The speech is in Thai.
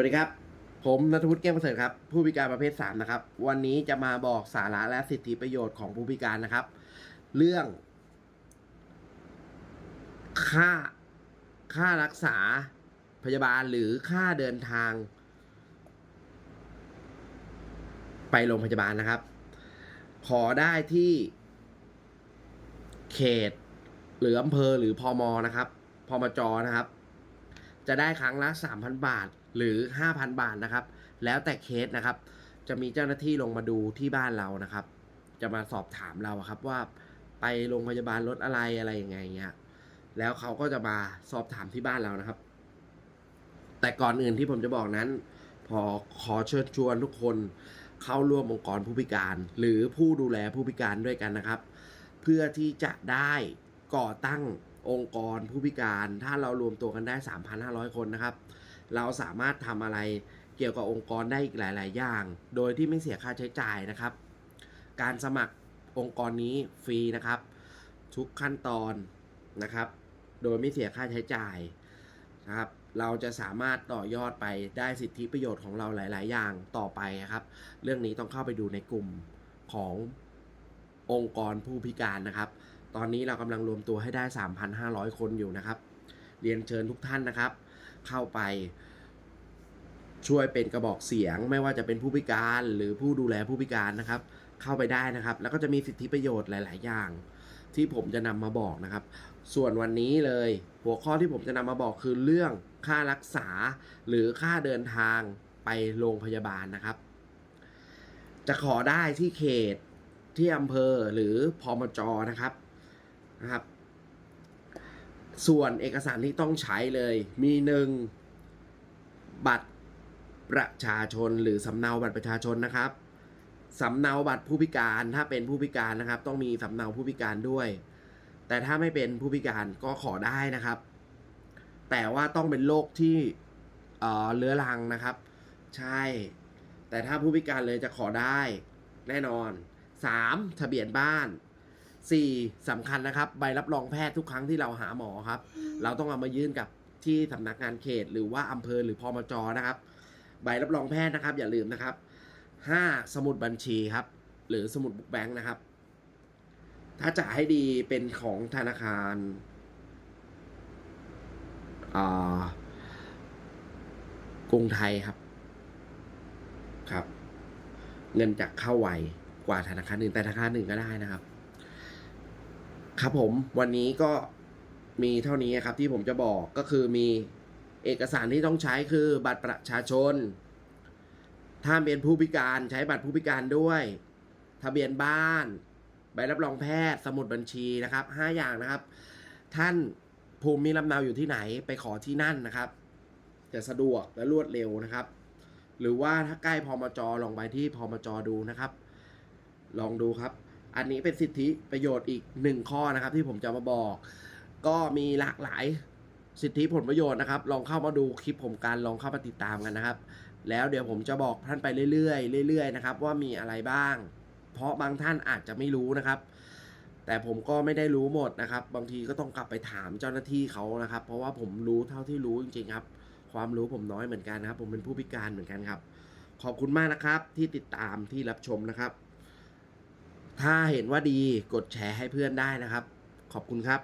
วัสดีครับ ผมนัทวุฒิแก้วประเสริฐครับ ผู้พิการประเภท 3 นะครับ วันนี้จะมาบอกสาระและสิทธิประโยชน์ของผู้พิการนะครับ เรื่อง ค่าค่ารักษาพยาบาลหรือค่าเดินทาง ไปโรงพยาบาลนะครับ ขอได้ที่ เขต หรืออำเภอหรือพอมนะครับพมจนะครับ จะได้ครั้งละ 3,000 บาทหรือ 5,000 บาทนะครับ แล้วแต่เคสนะครับ จะมีเจ้าหน้าที่ลงมาดูที่บ้านเรานะครับ จะมาสอบถามเราครับว่าไปโรงพยาบาลรถอะไรอะไรยังไงเงี้ยแล้วเขาก็จะมาสอบถามที่บ้านเรานะครับ แต่ก่อนอื่นที่ผมจะบอกนั้น พอขอเชิญชวนทุกคนเข้าร่วมองค์กรผู้พิการ หรือผู้ดูแลผู้พิการด้วยกันนะครับ เพื่อที่จะได้ก่อตั้ง องค์กรผู้พิการ ถ้าเรารวมตัวกันได้ 3,500 คนนะครับ เราสามารถทำอะไรเกี่ยวกับองค์กรได้อีกหลาย ๆ อย่าง โดยที่ไม่เสียค่าใช้จ่ายนะครับ การสมัครองค์กรนี้ฟรีนะครับ ทุกขั้นตอนนะครับ โดยไม่เสียค่าใช้จ่ายนะครับเราจะสามารถต่อยอดไปได้สิทธิประโยชน์ของเราหลาย ๆ อย่างต่อไปนะครับ เรื่องนี้ต้องเข้าไปดูในกลุ่มขององค์กรผู้พิการนะครับ ตอนนี้เรากำลังรวมตัวให้ได้ 3,500 คนอยู่นะครับ เรียนเชิญทุกท่านนะครับ เข้าไปช่วยเป็นกระบอกเสียง ไม่ว่าจะเป็นผู้พิการหรือผู้ดูแลผู้พิการนะครับ เข้าไปได้นะครับ แล้วก็จะมีสิทธิประโยชน์หลาย ๆ อย่าง ที่ผมจะนำมาบอกนะครับ ส่วนวันนี้เลย หัวข้อที่ผมจะนำมาบอกคือเรื่องค่ารักษาหรือค่าเดินทางไปโรงพยาบาลนะครับ จะขอได้ที่เขตที่อำเภอหรือพอมจนะครับ นะครับ ส่วนเอกสารที่ต้องใช้เลยมีหนึ่งบัตรประชาชนหรือสำเนาบัตรประชาชนนะครับสำเนาบัตรผู้พิการถ้าเป็นผู้พิการนะครับ ต้องมีสำเนาผู้พิการด้วย แต่ถ้าไม่เป็นผู้พิการก็ขอได้นะครับ แต่ว่าต้องเป็นโรคที่เออเลื้อรังนะครับ ใช่ แต่ถ้าผู้พิการเลยจะขอได้แน่นอน 3. ทะเบียนบ้าน 4. สำคัญนะครับ ใบรับรองแพทย์ทุกครั้งที่เราหาหมอครับ เราต้องเอามายื่นกับที่สำนักงานเขต หรือว่าอำเภอหรือพมจนะครับ ใบรับรองแพทย์นะครับ อย่าลืมนะครับ 5. สมุดบัญชีครับ หรือสมุดบุ๊กแบงค์นะครับ ถ้าจะให้ดีเป็นของธนาคารอ่ากรุงไทยครับ ครับ เงินจะเข้าไวกว่าธนาคารอื่นแต่ธนาคารอื่นก็ได้นะครับ ครับผมวันนี้ก็มีเท่านี้ครับที่ผมจะบอกก็คือมีเอกสารที่ต้องใช้คือบัตรประชาชน ถ้าเป็นผู้พิการใช้บัตรผู้พิการด้วย ทะเบียนบ้าน ใบรับรองแพทย์ สมุดบัญชีนะครับห้าอย่างนะครับ ท่านภูมิลำเนาอยู่ที่ไหนไปขอที่นั่นนะครับ จะสะดวกและรวดเร็วนะครับ หรือว่าถ้าใกล้พมจลองไปที่พมจดูนะครับ ลองดูครับ อันนี้เป็นสิทธิประโยชน์อีกหนึ่งข้อนะครับ ที่ผมจะมาบอก ก็มีหลากหลายสิทธิผลประโยชน์นะครับ ลองเข้ามาดูคลิปผมกันลองเข้ามาติดตามกันนะครับ แล้วเดี๋ยวผมจะบอกท่านไปเรื่อยๆเรื่อยๆนะครับ ว่ามีอะไรบ้าง เพราะบางท่านอาจจะไม่รู้นะครับ แต่ผมก็ไม่ได้รู้หมดนะครับ บางทีก็ต้องกลับไปถามเจ้าหน้าที่เขานะครับ เพราะว่าผมรู้เท่าที่รู้จริงๆครับ ความรู้ผมน้อยเหมือนกันนะครับ ผมเป็นผู้พิการเหมือนกันครับ ขอบคุณมากนะครับที่ติดตามที่รับชมนะครับ ถ้าเห็นว่าดีกดแชร์ให้เพื่อนได้นะครับ ขอบคุณครับ